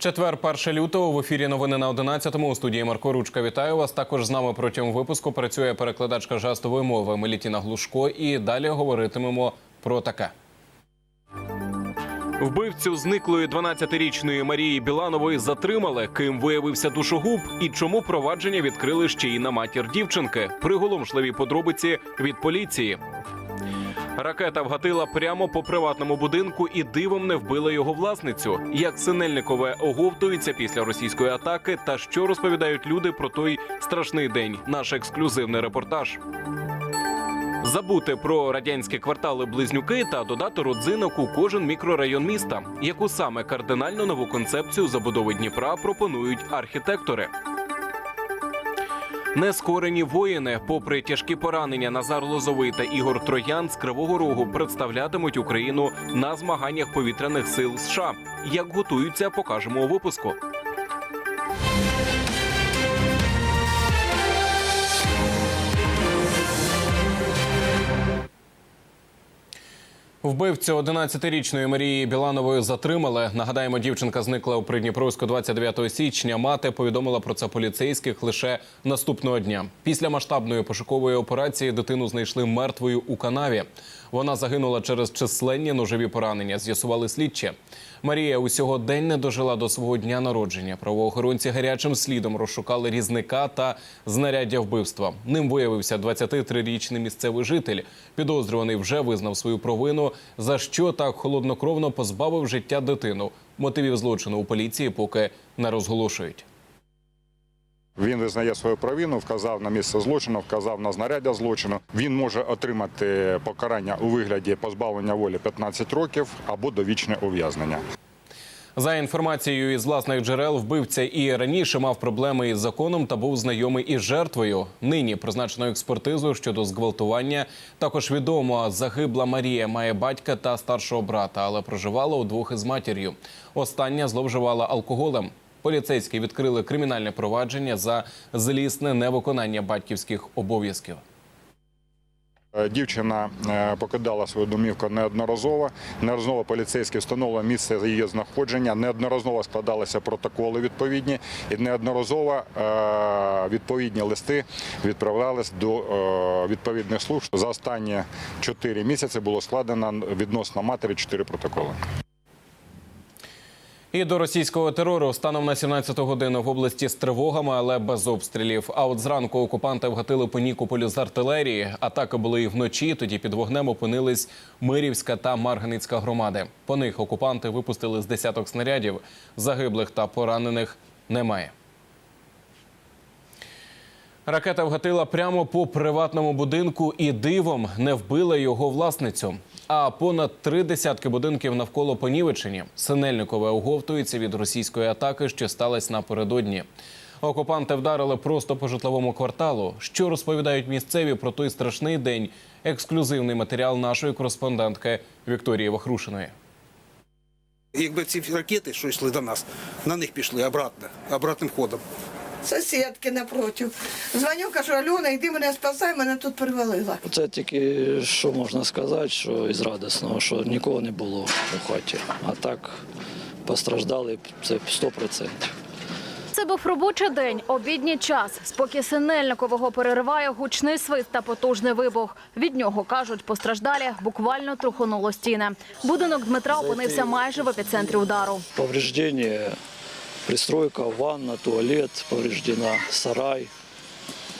Четвер, 1 лютого в ефірі новини на 11-му. У студії Марко Ручка. Вітаю вас. Також з нами протягом випуску працює перекладачка жестової мови Мелітіна Глушко. І далі говоритимемо про таке. Вбивцю зниклої 12-річної Марії Біланової затримали. Ким виявився душогуб і чому провадження відкрили ще й на матір дівчинки. Приголомшливі подробиці від поліції. Ракета вгатила прямо по приватному будинку і дивом не вбила його власницю. Як Синельникове оговтується після російської атаки, та що розповідають люди про той страшний день. Наш ексклюзивний репортаж. Забути про радянські квартали близнюки та додати родзинок у кожен мікрорайон міста, яку саме кардинально нову концепцію забудови Дніпра пропонують архітектори. Нескорені воїни, попри тяжкі поранення, Назар Лозовий та Ігор Троян з Кривого Рогу представлятимуть Україну на змаганнях повітряних сил США. Як готуються, покажемо у випуску. Вбивцю 11-річної Марії Біланової затримали. Нагадаємо, дівчинка зникла у Придніпровську 29 січня. Мати повідомила про це поліцейських лише наступного дня. Після масштабної пошукової операції дитину знайшли мертвою у канаві. Вона загинула через численні ножові поранення. З'ясували слідчі. Марія усього день не дожила до свого дня народження. Правоохоронці гарячим слідом розшукали різника та знаряддя вбивства. Ним виявився 23-річний місцевий житель. Підозрюваний вже визнав свою провину, за що так холоднокровно позбавив життя дитину. Мотивів злочину у поліції поки не розголошують. Він визнає свою провину, вказав на місце злочину, вказав на знаряддя злочину. Він може отримати покарання у вигляді позбавлення волі 15 років або довічне ув'язнення. За інформацією із власних джерел, вбивця і раніше мав проблеми із законом та був знайомий із жертвою. Нині призначено експертизу щодо зґвалтування. Також відомо, загибла Марія має батька та старшого брата, але проживала удвох із матір'ю. Остання зловживала алкоголем. Поліцейські відкрили кримінальне провадження за злісне невиконання батьківських обов'язків. Е, Дівчина е, покидала свою домівку неодноразово. Неодноразово поліцейські встановили місце її знаходження. Неодноразово складалися протоколи відповідні, і неодноразово е, відповідні листи відправлялись до відповідних служб. За останні 4 місяці було складено відносно матері 4 протоколи. І до російського терору станом на 17 годину в області з тривогами, але без обстрілів. А от зранку окупанти вгатили по Нікополю з артилерії. Атаки були і вночі. Тоді під вогнем опинились Мирівська та Марганицька громади. По них окупанти випустили з десяток снарядів. Загиблих та поранених немає. Ракета вгатила прямо по приватному будинку і дивом не вбила його власницю. А понад три десятки будинків навколо Понівечені Синельникове оговтується від російської атаки, що сталася напередодні. Окупанти вдарили просто по житловому кварталу. Що розповідають місцеві про той страшний день? Ексклюзивний матеріал нашої кореспондентки Вікторії Вахрушиної. Якби ці ракети, що йшли до нас, на них пішли обратно, обратним ходом. Сусідки напротив. Дзвоню, кажу, Альона, йди мене спасай, мене тут привалила. Це тільки що можна сказати, що із радісного, що нікого не було у хаті. А так постраждали це 100%. Це був робочий день, обідній час. Спокій Синельникового перериває гучний свист та потужний вибух. Від нього, кажуть, постраждалі буквально трухонуло стіни. Будинок Дмитра опинився майже в епіцентрі удару. Повреждення, пристройка, ванна, туалет повреждена, сарай,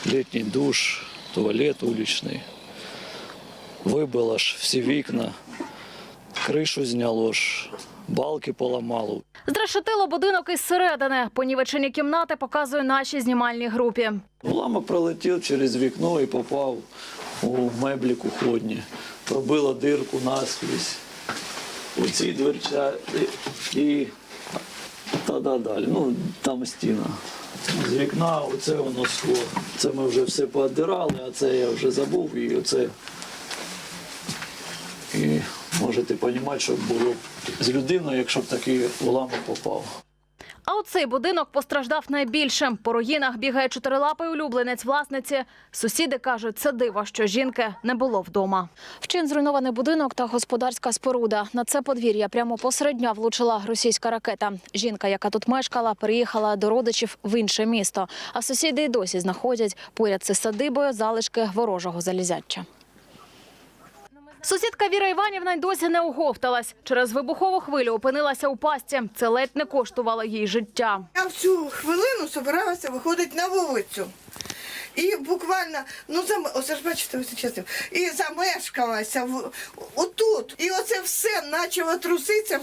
літній душ, туалет уличний. Вибило ж всі вікна, кришу зняло ж, балки поламало. Зрешетило будинок із середини. Понівечені кімнати показує нашій знімальній групі. Уламок пролетів через вікно і попав у меблі кухонні. Пробило дирку наскрізь у ці дверця і та да, далі. Ну, там стіна. З вікна оце воно скло. Це ми вже все пооддирали, а це я вже забув і оце. І можете розуміти, що було б з людиною, якщо б такий уламок попав. А оцей будинок постраждав найбільше. По руїнах бігає чотирилапий улюбленець власниці. Сусіди кажуть, це диво, що жінки не було вдома. Вчин зруйнований будинок та господарська споруда. На це подвір'я прямо посеред дня влучила російська ракета. Жінка, яка тут мешкала, переїхала до родичів в інше місто. А сусіди й досі знаходять поряд з садибою залишки ворожого залізяча. Сусідка Віра Іванівна й досі не оговталась. Через вибухову хвилю опинилася у пастці. Це ледь не коштувало їй життя. Я всю хвилину збиралася виходити на вулицю. І буквально, ну зам... оце ж бачите, ось чесно, і замешкалася в... отут. І оце все почало труситися,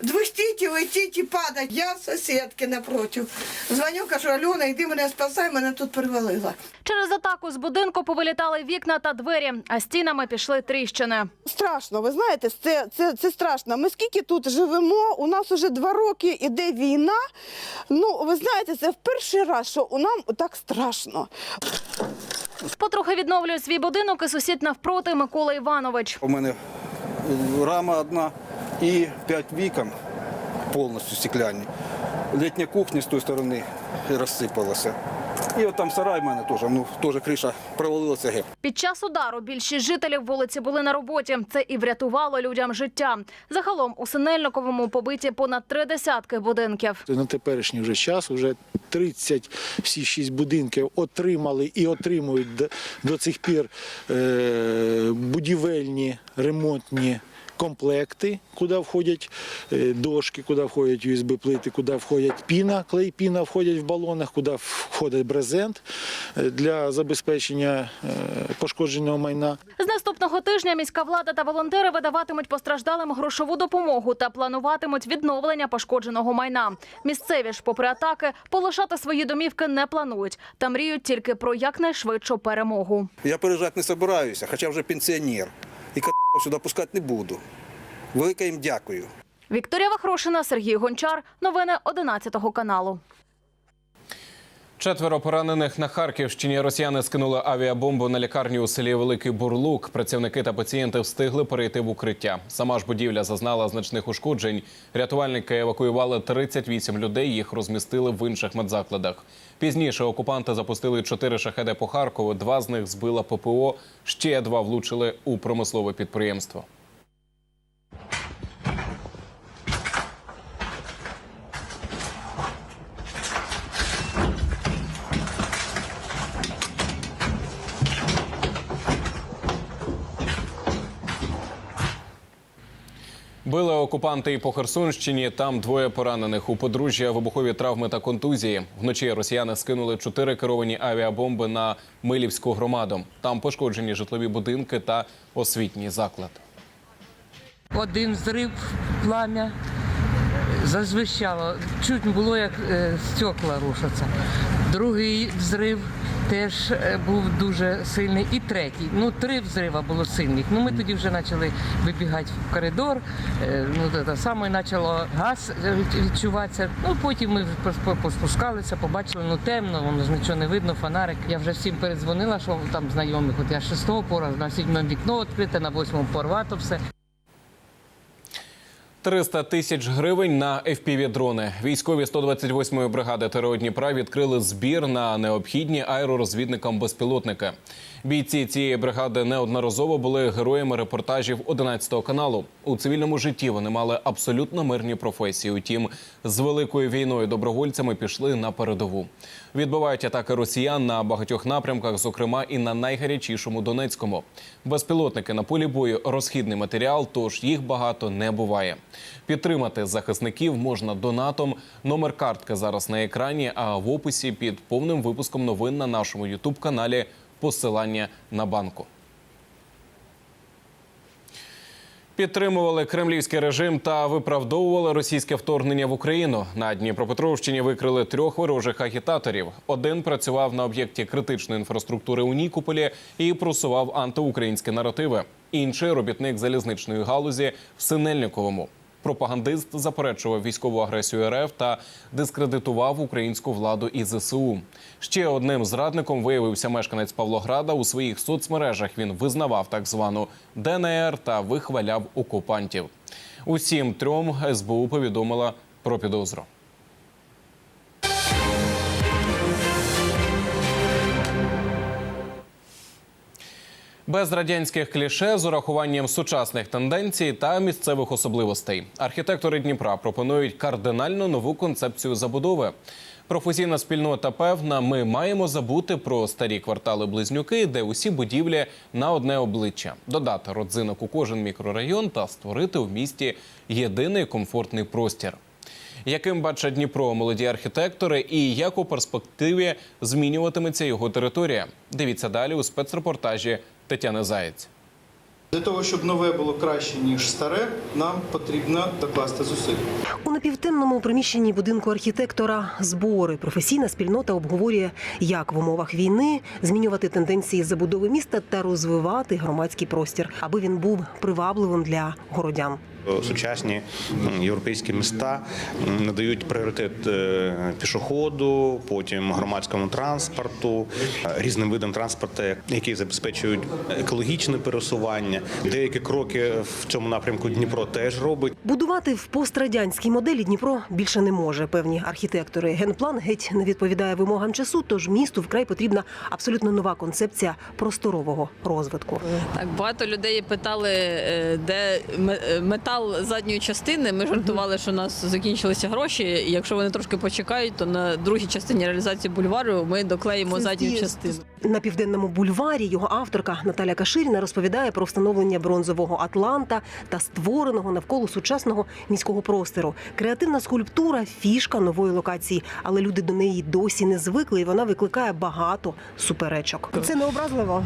двихтіть, і летіть і падати. Я сусідки напротив. Дзвоню, кажу, Альона, йди мене спасай, мене тут привалило. Через атаку з будинку повилітали вікна та двері, а стінами пішли тріщини. Страшно, ви знаєте, це, це, це страшно. Ми скільки тут живемо, у нас вже два роки іде війна. Ну, ви знаєте, це в перший раз, що у нам так страшно. Потрохи відновлює свій будинок і сусід навпроти Микола Іванович. У мене е, рама одна і п'ять вікон повністю стекляні. Літня кухня з тої сторони розсипалася. І от там сарай в мене теж, ну теж криша провалилася геть. Під час удару більшість жителів вулиці були на роботі. Це і врятувало людям життя. Загалом у Синельниковому побиті понад три десятки будинків. На теперішній вже час вже 30 всі шість будинків отримали і отримують до, до цих пір е, будівельні ремонтні комплекти, куди входять е, дошки, куди входять USB-плити, куди входять піна, клей піна входять в балонах, куди входить брезент е, для забезпечення е, пошкодженого майна. З наступного тижня міська влада та волонтери видаватимуть постраждалим грошову допомогу та плануватимуть відновлення пошкодженого майна. Місцеві ж, попри атаки, полишати свої домівки не планують та мріють тільки про якнайшвидшу перемогу. Я переїжджати не збираюся, хоча вже пенсіонер. І сюди пускати не буду. Велике їм дякую. Вікторія Вахрошина, Сергій Гончар. Новини 11 каналу. Четверо поранених на Харківщині. Росіяни скинули авіабомбу на лікарню у селі Великий Бурлук. Працівники та пацієнти встигли перейти в укриття. Сама ж будівля зазнала значних ушкоджень. Рятувальники евакуювали 38 людей. Їх розмістили в інших медзакладах. Пізніше окупанти запустили чотири шахеди по Харкову. Два з них збила ППО. Ще два влучили у промислове підприємство. Окупанти і по Херсонщині. Там двоє поранених. У подружжя вибухові травми та контузії. Вночі росіяни скинули чотири керовані авіабомби на Милівську громаду. Там пошкоджені житлові будинки та освітній заклад. Один взрив, пламя зазвищало. Чуть було, як е, стекла рушаться. Другий взрив теж е, був дуже сильний. І третій. Ну, три взрива було сильних. Ну, ми тоді вже почали вибігати в коридор. Е, ну, те саме почало газ е, відчуватися. Ну, потім ми поспускалися, побачили, ну темно, воно ж нічого не видно, фонарик. Я вже всім передзвонила, що там знайомих. От я шестого пора, на сідьмому вікно відкрите, на восьмому порвато все. 300 тисяч гривень на FPV-дрони. Військові 128-ї бригади ТРО Дніпра відкрили збір на необхідні аеророзвідникам безпілотники. Бійці цієї бригади неодноразово були героями репортажів 11 каналу. У цивільному житті вони мали абсолютно мирні професії. Утім, з великою війною добровольцями пішли на передову. Відбивають атаки росіян на багатьох напрямках, зокрема і на найгарячішому Донецькому. Безпілотники на полі бою розхідний матеріал, тож їх багато не буває. Підтримати захисників можна донатом. Номер картки зараз на екрані. А в описі під повним випуском новин на нашому ютуб каналі посилання на банку. Підтримували кремлівський режим та виправдовували російське вторгнення в Україну. На Дніпропетровщині викрили трьох ворожих агітаторів. Один працював на об'єкті критичної інфраструктури у Нікополі і просував антиукраїнські наративи. Інший робітник залізничної галузі в Синельниковому. Пропагандист заперечував військову агресію РФ та дискредитував українську владу і ЗСУ. Ще одним зрадником виявився мешканець Павлограда. У своїх соцмережах він визнавав так звану ДНР та вихваляв окупантів. Усім трьом СБУ повідомила про підозру. Без радянських кліше з урахуванням сучасних тенденцій та місцевих особливостей. Архітектори Дніпра пропонують кардинально нову концепцію забудови. Професійна спільнота певна, ми маємо забути про старі квартали близнюки, де усі будівлі на одне обличчя, додати родзинок у кожен мікрорайон та створити в місті єдиний комфортний простір. Яким бачать Дніпро молоді архітектори і як у перспективі змінюватиметься його територія? Дивіться далі у спецрепортажі Тетяни Заєць. Для того, щоб нове було краще, ніж старе, нам потрібно докласти зусиль. У напівтемному приміщенні будинку архітектора збори професійна спільнота обговорює, як в умовах війни змінювати тенденції забудови міста та розвивати громадський простір, аби він був привабливим для городян. Сучасні європейські міста надають пріоритет е, пішоходу, потім громадському транспорту, е, різним видам транспорту, які забезпечують екологічне пересування. Деякі кроки в цьому напрямку Дніпро теж робить. Будувати в пострадянській моделі Дніпро більше не може. Певні архітектори. Генплан геть не відповідає вимогам часу. Тож місту вкрай потрібна абсолютно нова концепція просторового розвитку. Так, багато людей питали, е, де ме- е, задньої частини. Ми жартували, що у нас закінчилися гроші. І якщо вони трошки почекають, то на другій частині реалізації бульвару ми доклеїмо задню частину. На південному бульварі його авторка Наталя Каширіна розповідає про встановлення бронзового Атланта та створеного навколо сучасного міського простору. Креативна скульптура фішка нової локації, але люди до неї досі не звикли, і вона викликає багато суперечок. Це не образливо.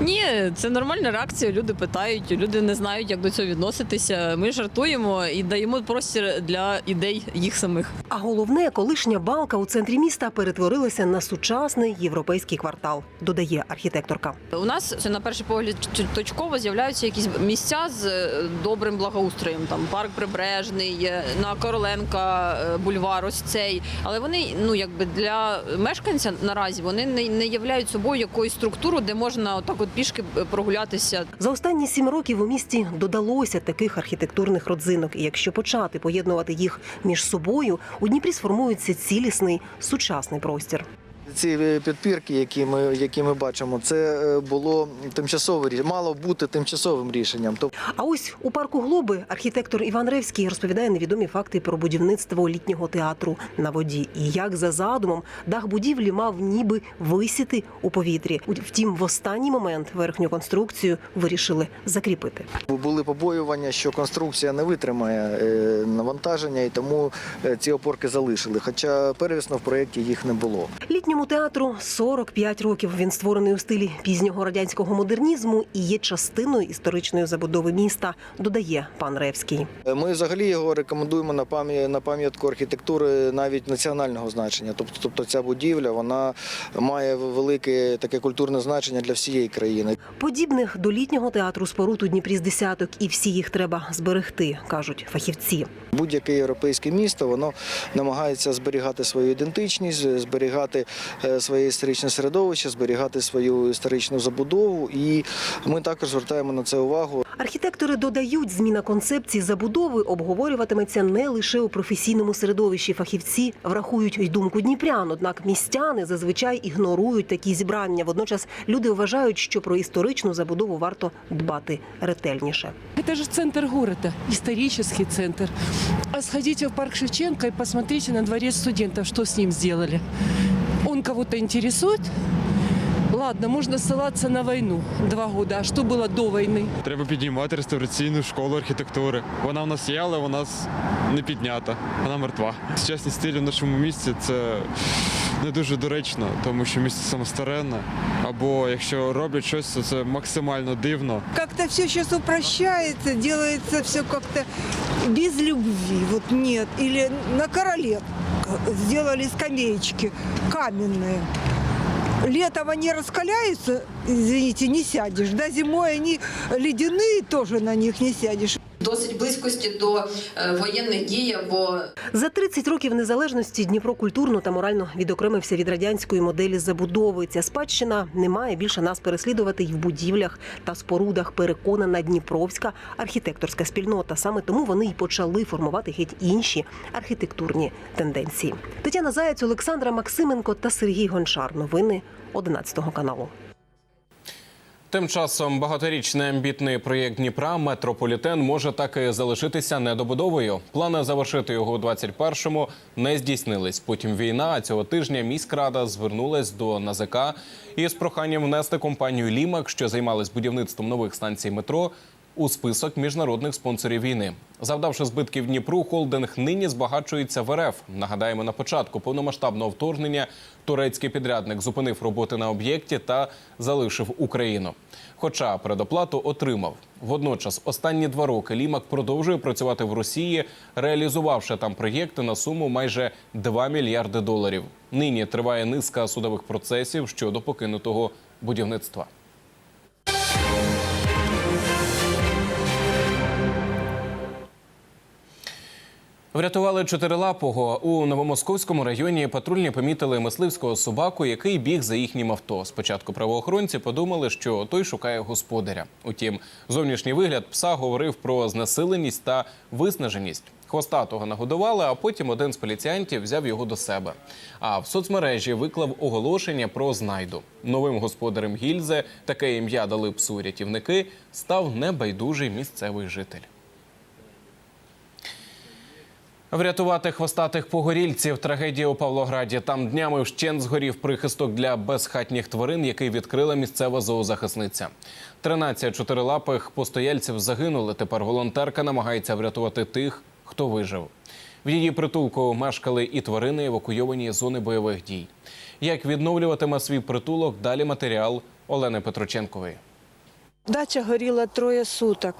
Ні, це нормальна реакція. Люди питають, люди не знають, як до цього відноситися. Ми жартуємо і даємо простір для ідей їх самих. А головне, колишня балка у центрі міста перетворилася на сучасний європейський квартал, додає архітекторка. У нас на перший погляд точково з'являються якісь місця з е, добрим благоустроєм. Там парк Прибережний, е, на Короленка, е, бульвар, ось цей. Але вони ну якби для мешканця наразі вони не, не являють собою якоюсь структуру, де можна отак от пішки прогулятися. За останні сім років у місті додалося таких архітектурних родзинок. І якщо почати поєднувати їх між собою, у Дніпрі сформується цілісний сучасний простір. Ці е, підпірки, які ми, які ми бачимо, це е, було тимчасове рішення, мало бути тимчасовим рішенням. А ось у парку Глоби архітектор Іван Ревський розповідає невідомі факти про будівництво літнього театру на воді. І як за задумом дах будівлі мав ніби висіти у повітрі. Втім, в останній момент верхню конструкцію вирішили закріпити. були побоювання, що конструкція не витримає е, навантаження, і тому ці опорки залишили. Хоча первісно в проєкті їх не було. Літньому театру 45 років. Він створений у стилі пізнього радянського модернізму і є частиною історичної забудови міста. Додає пан Ревський. Ми взагалі його рекомендуємо на пам'я- на пам'ятку архітектури навіть національного значення. Тобто, тобто ця будівля вона має велике таке культурне значення для всієї країни. Подібних до літнього театру споруд у Дніпрі з десяток, і всі їх треба зберегти, кажуть фахівці. Будь-яке європейське місто воно намагається зберігати свою ідентичність, зберігати своє історичне середовище, зберігати свою історичну забудову. І ми також звертаємо на це увагу. Архітектори додають, зміна концепції забудови обговорюватиметься не лише у професійному середовищі. Фахівці врахують й думку дніпрян. Однак містяни зазвичай ігнорують такі зібрання. Водночас люди вважають, що про історичну забудову варто дбати ретельніше. Это же центр города, исторический центр. А сходите в парк Шевченко и посмотрите на дворец студентов, что с ним сделали Он кого-то интересует? Ладно, можно ссылаться на войну два года. А что было до войны? Треба піднімати реставраційну школу архітектури. Вона в нас є, але вона с- не піднята. Вона мертва. Сучасні стилі в нашому місті це не дуже доречно, тому що місто самостаренне. Або якщо роблять щось, то це максимально дивно. Как-то все сейчас упрощается, делается все как-то без любви. Вот нет. Или на короле сделали скамеечки каменные. Летом они раскаляются, извините, не сядешь. Да, зимой они ледяные, тоже на них не сядешь. Досить близькості до е, воєнних дій або За 30 років незалежності Дніпро культурно та морально відокремився від радянської моделі забудови. Ця спадщина не має більше нас переслідувати й в будівлях та спорудах. Переконана Дніпровська архітекторська спільнота. Саме тому вони й почали формувати геть інші архітектурні тенденції. Тетяна Заєць, Олександра Максименко та Сергій Гончар. Новини 11 каналу. Тим часом багаторічний амбітний проєкт Дніпра Метрополітен може так і залишитися недобудовою. Плани завершити його у 21-му не здійснились. Потім війна. А цього тижня міськрада звернулась до НАЗК із проханням внести компанію Лімак, що займалась будівництвом нових станцій метро, у список міжнародних спонсорів війни. Завдавши збитків Дніпру, холдинг нині збагачується в РФ. Нагадаємо, на початку повномасштабного вторгнення турецький підрядник зупинив роботи на об'єкті та залишив Україну. Хоча предоплату отримав. Водночас, останні два роки Лімак продовжує працювати в Росії, реалізувавши там проєкти на суму майже 2 мільярди доларів. Нині триває низка судових процесів щодо покинутого будівництва. Врятували чотирилапого у новомосковському районі. Патрульні помітили мисливського собаку, який біг за їхнім авто. Спочатку правоохоронці подумали, що той шукає господаря. Утім, зовнішній вигляд пса говорив про знесиленість та виснаженість. Хвостатого нагодували, а потім один з поліціянтів взяв його до себе. А в соцмережі виклав оголошення про знайду. Новим господарем гільзи таке ім'я дали псу рятівники. Став небайдужий місцевий житель. Врятувати хвостатих погорільців. Трагедія у Павлограді. Там днями вщент згорів прихисток для безхатніх тварин, який відкрила місцева зоозахисниця. 13 чотирилапих постояльців загинули. Тепер волонтерка намагається врятувати тих, хто вижив. В її притулку мешкали і тварини, евакуйовані з зони бойових дій. Як відновлюватиме свій притулок? Далі матеріал Олени Петроченкової. Дача горіла троє суток.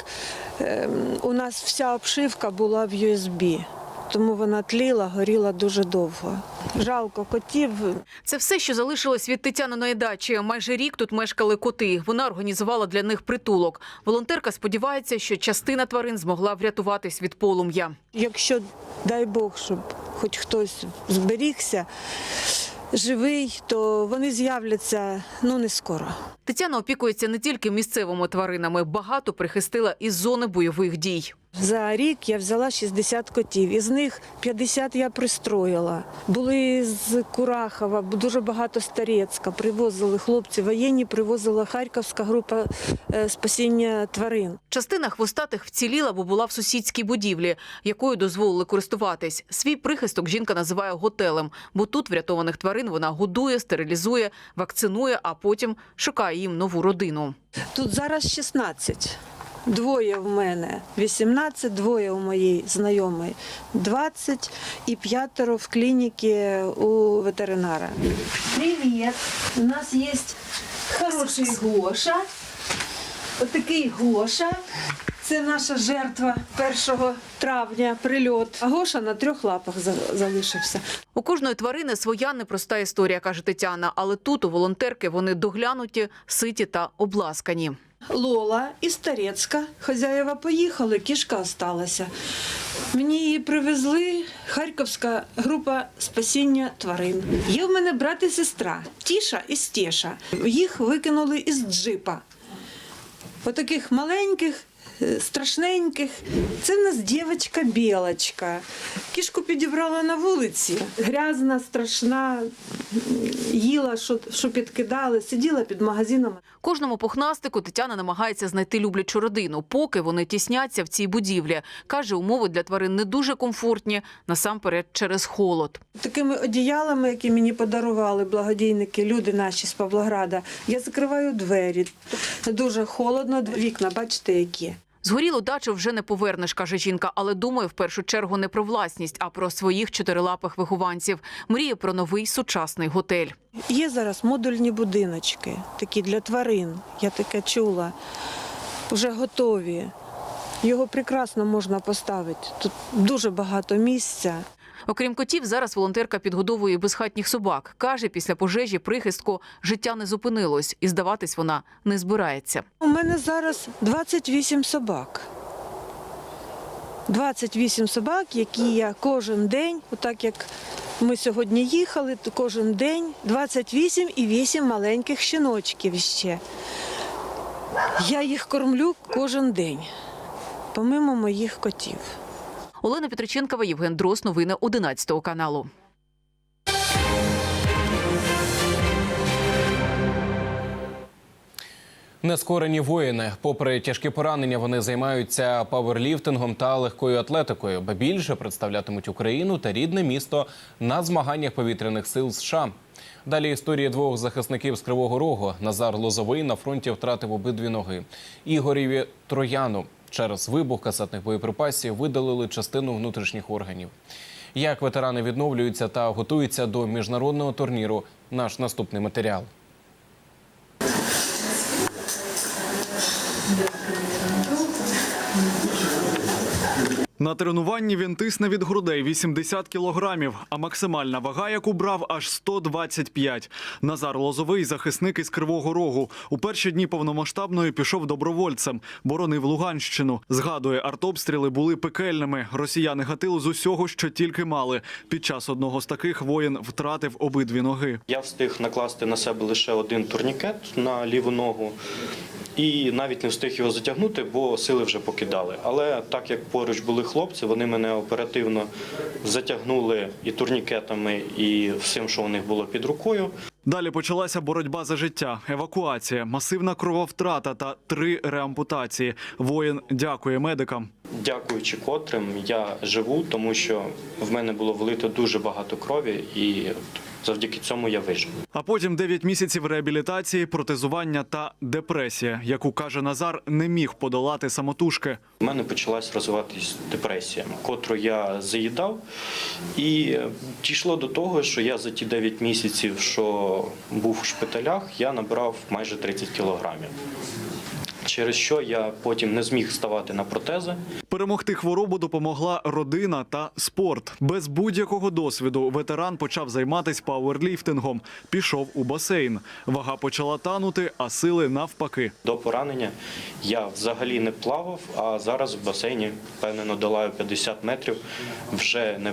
Ем, У нас вся обшивка була в USB, тому вона тліла, горіла дуже довго. Жалко котів. Це все, що залишилось від Тетяниної дачі. Майже рік тут мешкали коти. Вона організувала для них притулок. Волонтерка сподівається, що частина тварин змогла врятуватись від полум'я. Якщо, дай Бог, щоб хоч хтось зберігся живий, то вони з'являться ну не скоро. Тетяна опікується не тільки місцевими тваринами, багато прихистила із зони бойових дій. За рік я взяла 60 котів, із них 50 я пристроїла. Були з Курахова, дуже багато з Тарецька, привозили хлопці воєнні, привозила Харківська група е, спасіння тварин. Частина хвостатих вціліла, бо була в сусідській будівлі, якою дозволили користуватись. Свій прихисток жінка називає готелем, бо тут врятованих тварин вона годує, стерилізує, вакцинує, а потім шукає їм нову родину. Тут зараз 16. Двоє в мене 18, двоє у моєї знайомої 20 і п'ятеро в клініці у ветеринара. Привіт! У нас є хороший Гоша. Отакий Гоша. Це наша жертва 1 травня, прильот. А Гоша на трьох лапах за- залишився. У кожної тварини своя непроста історія, каже Тетяна. Але тут у волонтерки вони доглянуті, ситі та обласкані. Лола із Тарецька. Хазяєва поїхали, кішка сталася. Мені її привезли Харківська група спасіння тварин. Є в мене брат і сестра Тіша і Стеша. Їх викинули із джипа. Отаких маленьких, страшненьких. Це в нас дівчинка білочка. Кішку підібрала на вулиці. Грязна, страшна, їла, що, що підкидали, сиділа під магазинами. Кожному пухнастику Тетяна намагається знайти люблячу родину, поки вони тісняться в цій будівлі. Каже, умови для тварин не дуже комфортні, насамперед через холод. Такими одіялами, які мені подарували благодійники, люди наші з Павлограда, я закриваю двері. Дуже холодно, вікна, бачите, які. Згорілу дачу вже не повернеш, каже жінка, але думає в першу чергу не про власність, а про своїх чотирилапих вихованців. Мріє про новий сучасний готель. Є зараз модульні будиночки, такі для тварин. Я таке чула. Вже готові. Його прекрасно можна поставити. Тут дуже багато місця. Окрім котів, зараз волонтерка підгодовує безхатніх собак. Каже, після пожежі прихистку життя не зупинилось, і здаватись вона не збирається. У мене зараз 28 собак. 28 собак, які я кожен день, отак як ми сьогодні їхали, то кожен день 28 і 8 маленьких щіночків ще. Я їх кормлю кожен день, помимо моїх котів. Олена Петриченкова, Євген Дрос. Новини 11 каналу. Нескорені воїни, попри тяжкі поранення, вони займаються паверліфтингом та легкою атлетикою, ба більше представлятимуть Україну та рідне місто на змаганнях повітряних сил США. Далі історії двох захисників з Кривого Рогу. Назар Лозовий на фронті втратив обидві ноги. Ігорєві Трояну через вибух касетних боєприпасів видалили частину внутрішніх органів. Як ветерани відновлюються та готуються до міжнародного турніру? Наш наступний матеріал. На тренуванні він тисне від грудей 80 кілограмів, а максимальна вага, яку брав, аж 125. Назар Лозовий, захисник із Кривого Рогу. У перші дні повномасштабної пішов добровольцем, боронив Луганщину. Згадує, артобстріли були пекельними. Росіяни гатили з усього, що тільки мали. Під час одного з таких воїн втратив обидві ноги. Я встиг накласти на себе лише один турнікет на ліву ногу. І навіть не встиг його затягнути, бо сили вже покидали. Але так як поруч були хлопці, вони мене оперативно затягнули і турнікетами, і всім, що у них було під рукою. Далі почалася боротьба за життя, евакуація, масивна крововтрата та три реампутації. Воїн дякує медикам. Дякуючи котрим, я живу, тому що в мене було влито дуже багато крові, і завдяки цьому я вижив. А потім 9 місяців реабілітації, протезування та депресія, яку каже Назар, не міг подолати самотужки. У мене почалась розвиватись депресія, котру я заїдав, і дійшло до того, що я за ті 9 місяців, що був у шпиталях, я набрав майже 30 кілограмів. Через що я потім не зміг ставати на протези. Перемогти хворобу допомогла родина та спорт. Без будь-якого досвіду ветеран почав займатися пауерліфтингом. Пішов у басейн. Вага почала танути, а сили навпаки. До поранення я взагалі не плавав, а зараз в басейні впевнено долаю 50 метрів. Вже не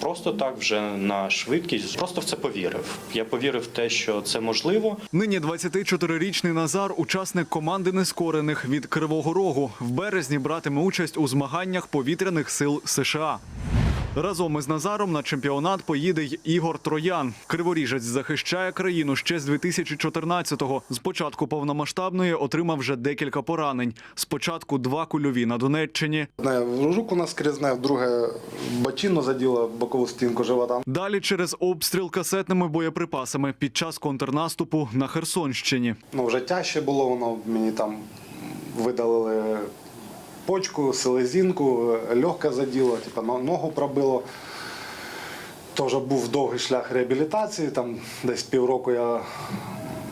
просто так, вже на швидкість. Просто в це повірив. Я повірив в те, що це можливо. Нині 24-річний Назар, учасник команди нескорених від Кривого Рогу. В березні братиме участь у змаганнях повітряних сил США. Разом із Назаром на чемпіонат поїде й Ігор Троян. Криворіжець захищає країну ще з 2014-го. З початку повномасштабної отримав вже декілька поранень. Спочатку два кульові на Донеччині. В руку наскрізне, друге бочину заділо бокову стінку живота. Далі через обстріл касетними боєприпасами під час контрнаступу на Херсонщині. Ну, вже тяжче було, воно мені там видалили почку, селезінку, легка заділо, типу, ногу пробило. Теж був довгий шлях реабілітації, там десь півроку я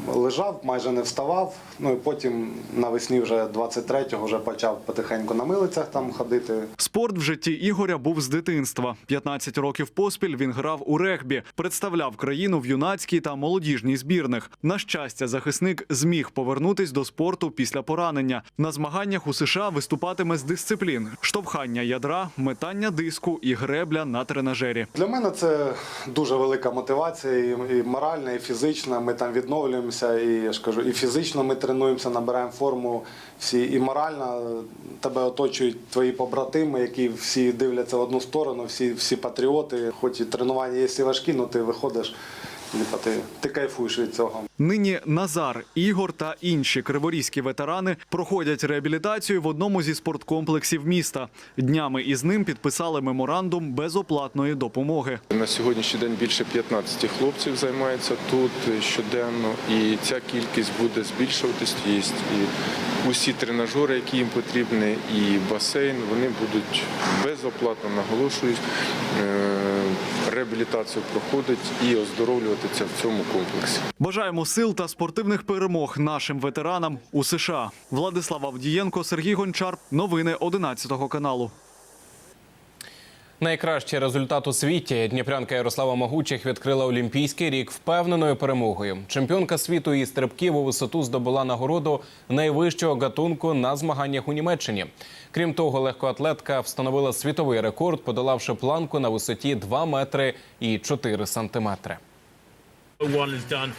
лежав, майже не вставав. Ну і потім навесні вже 23-го вже почав потихеньку на милицях там ходити. Спорт в житті Ігоря був з дитинства. 15 років поспіль він грав у регбі, представляв країну в юнацькій та молодіжній збірних. На щастя, захисник зміг повернутись до спорту після поранення. На змаганнях у США виступатиме з дисциплін: штовхання ядра, метання диску і гребля на тренажері. Для мене це дуже велика мотивація, і, моральна, і фізична. Ми там відновлюємося, і я ж кажу, і фізично ми тренуємося, набираємо форму всі, і морально тебе оточують твої побратими, які всі дивляться в одну сторону, всі, всі патріоти. Хоч і тренування є і важкі, але ти виходиш, типа, ти, ти кайфуєш від цього. Нині Назар, Ігор та інші криворізькі ветерани проходять реабілітацію в одному зі спорткомплексів міста. Днями із ним підписали меморандум безоплатної допомоги. На сьогоднішній день більше 15 хлопців займається тут щоденно, і ця кількість буде збільшуватись. Є і усі тренажери, які їм потрібні, і басейн, вони будуть безоплатно наголошують. Реабілітацію проходить і оздоровлюватися в цьому комплексі. Бажаємо сил та спортивних перемог нашим ветеранам у США. Владислав Авдієнко, Сергій Гончар. Новини 11 каналу. Найкращий результат у світі дніпрянка Ярослава Могучих відкрила олімпійський рік впевненою перемогою. Чемпіонка світу із стрибків у висоту здобула нагороду найвищого гатунку на змаганнях у Німеччині. Крім того, легкоатлетка встановила світовий рекорд, подолавши планку на висоті 2 метри і 4 сантиметри. One is done.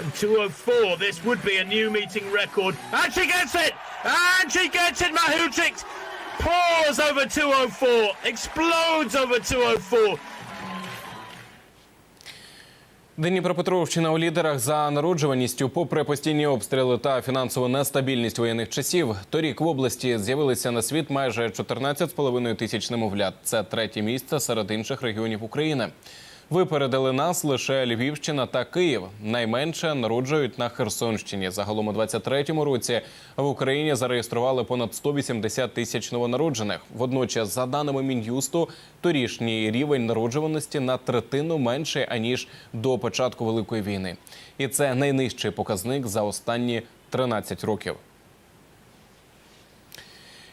And 204. This would be a new meeting record. And she gets it! And she gets it! Mahuchik pours over 204. Explodes over 204. Дніпропетровщина у лідерах за народжуваністю, попри постійні обстріли та фінансову нестабільність воєнних часів, торік в області з'явилися на світ майже 14,5 тисяч немовлят. Це третє місце серед інших регіонів України. Випередили нас лише Львівщина та Київ. Найменше народжують на Херсонщині. Загалом у 23-му році в Україні зареєстрували понад 180 тисяч новонароджених. Водночас, за даними мін'юсту, торішній рівень народжуваності на третину менший аніж до початку великої війни, і це найнижчий показник за останні 13 років.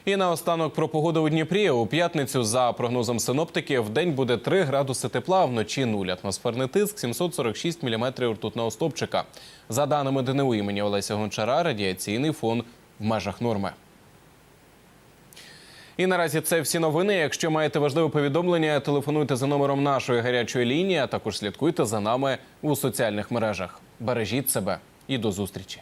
І наостанок про погоду у Дніпрі. У п'ятницю, за прогнозом синоптиків, в день буде 3 градуси тепла, вночі 0. Атмосферний тиск 746 міліметрів ртутного стопчика. За даними ДНУ імені Олеся Гончара, радіаційний фон в межах норми. І наразі це всі новини. Якщо маєте важливе повідомлення, телефонуйте за номером нашої гарячої лінії, а також слідкуйте за нами у соціальних мережах. Бережіть себе і до зустрічі.